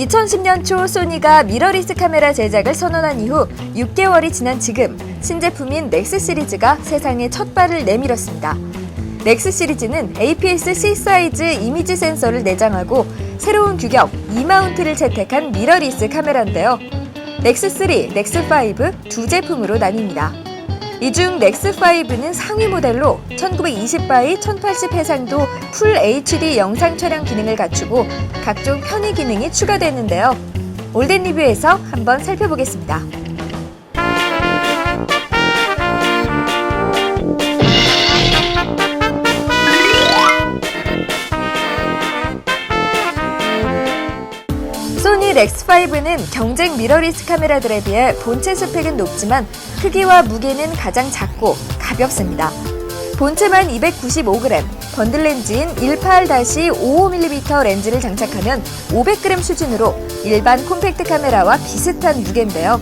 2010년 초 소니가 미러리스 카메라 제작을 선언한 이후 6개월이 지난 지금 신제품인 넥스 시리즈가 세상에 첫 발을 내밀었습니다. 넥스 시리즈는 APS-C 사이즈 이미지 센서를 내장하고 새로운 규격 E마운트를 채택한 미러리스 카메라인데요. 넥스3, 넥스5 두 제품으로 나뉩니다. 이 중 넥스5는 상위 모델로 1920바이 1080 해상도 풀 HD 영상 촬영 기능을 갖추고 각종 편의 기능이 추가됐는데요. 올덴 리뷰에서 한번 살펴보겠습니다. 소니 렉스5는 경쟁 미러리스 카메라들에 비해 본체 스펙은 높지만 크기와 무게는 가장 작고 가볍습니다. 본체만 295g, 번들 렌즈인 18-55mm 렌즈를 장착하면 500g 수준으로 일반 콤팩트 카메라와 비슷한 무게인데요.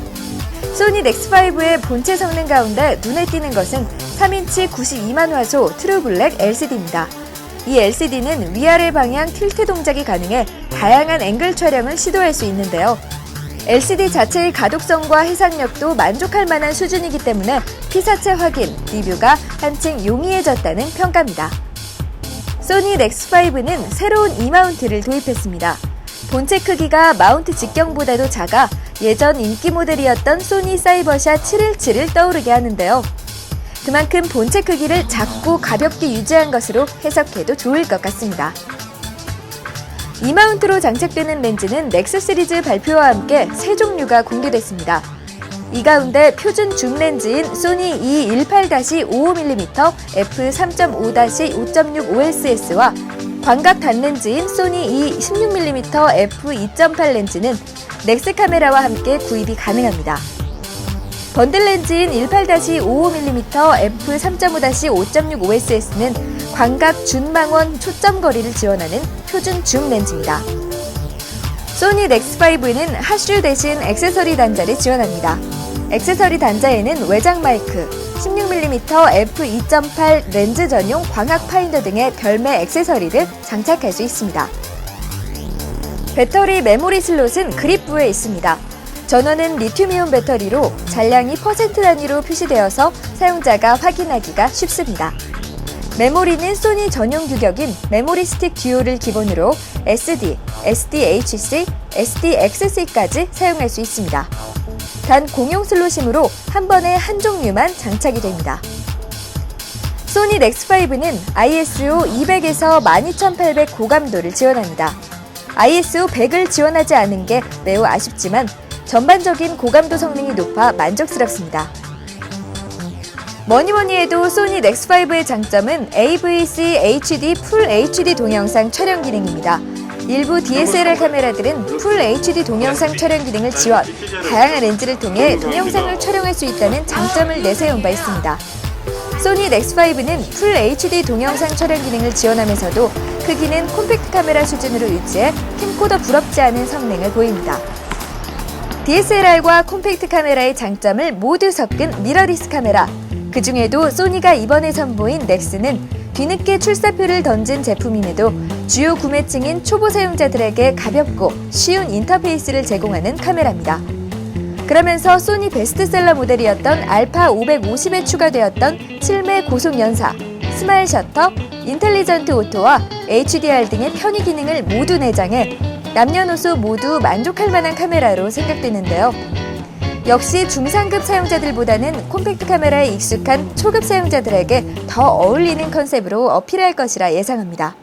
소니 넥스5의 본체 성능 가운데 눈에 띄는 것은 3인치 92만 화소 트루 블랙 LCD입니다. 이 LCD는 위아래 방향 틸트 동작이 가능해 다양한 앵글 촬영을 시도할 수 있는데요. LCD 자체의 가독성과 해상력도 만족할 만한 수준이기 때문에 피사체 확인, 리뷰가 한층 용이해졌다는 평가입니다. 소니 넥스5는 새로운 E마운트를 도입했습니다. 본체 크기가 마운트 직경보다도 작아 예전 인기 모델이었던 소니 사이버샷 717을 떠오르게 하는데요. 그만큼 본체 크기를 작고 가볍게 유지한 것으로 해석해도 좋을 것 같습니다. 이 마운트로 장착되는 렌즈는 넥스 시리즈 발표와 함께 세 종류가 공개됐습니다. 이 가운데 표준 줌 렌즈인 소니 E18-55mm f3.5-5.6 OSS와 광각 단렌즈인 소니 E16mm f2.8 렌즈는 넥스 카메라와 함께 구입이 가능합니다. 번들 렌즈인 18-55mm f3.5-5.6 OSS는 광각 준망원 초점 거리를 지원하는 표준 줌 렌즈입니다. 소니 넥스5는 하슈 대신 액세서리 단자를 지원합니다. 액세서리 단자에는 외장 마이크, 16mm f2.8 렌즈 전용 광학 파인더 등의 별매 액세서리를 장착할 수 있습니다. 배터리 메모리 슬롯은 그립부에 있습니다. 전원은 리튬이온 배터리로 잔량이 퍼센트 단위로 표시되어서 사용자가 확인하기가 쉽습니다. 메모리는 소니 전용 규격인 메모리 스틱 듀오를 기본으로 SD, SDHC, SDXC까지 사용할 수 있습니다. 단 공용 슬롯이므로 한 번에 한 종류만 장착이 됩니다. 소니 넥스5는 ISO 200에서 12800 고감도를 지원합니다. ISO 100을 지원하지 않은 게 매우 아쉽지만 전반적인 고감도 성능이 높아 만족스럽습니다. 뭐니 뭐니 해도 소니 넥스5의 장점은 AVC HD 풀 HD 동영상 촬영 기능입니다. 일부 DSLR 카메라들은 풀 HD 동영상 촬영 기능을 지원, 다양한 렌즈를 통해 동영상을 촬영할 수 있다는 장점을 내세운 바 있습니다. 소니 넥스5는 풀 HD 동영상 촬영 기능을 지원하면서도 크기는 콤팩트 카메라 수준으로 유지해 캠코더 부럽지 않은 성능을 보입니다. DSLR과 콤팩트 카메라의 장점을 모두 섞은 미러리스 카메라. 그 중에도 소니가 이번에 선보인 넥스는 뒤늦게 출사표를 던진 제품임에도 주요 구매층인 초보 사용자들에게 가볍고 쉬운 인터페이스를 제공하는 카메라입니다. 그러면서 소니 베스트셀러 모델이었던 알파 550에 추가되었던 7매 고속 연사, 스마일 셔터, 인텔리전트 오토와 HDR 등의 편의 기능을 모두 내장해 남녀노소 모두 만족할 만한 카메라로 생각되는데요. 역시 중상급 사용자들보다는 콤팩트 카메라에 익숙한 초급 사용자들에게 더 어울리는 컨셉으로 어필할 것이라 예상합니다.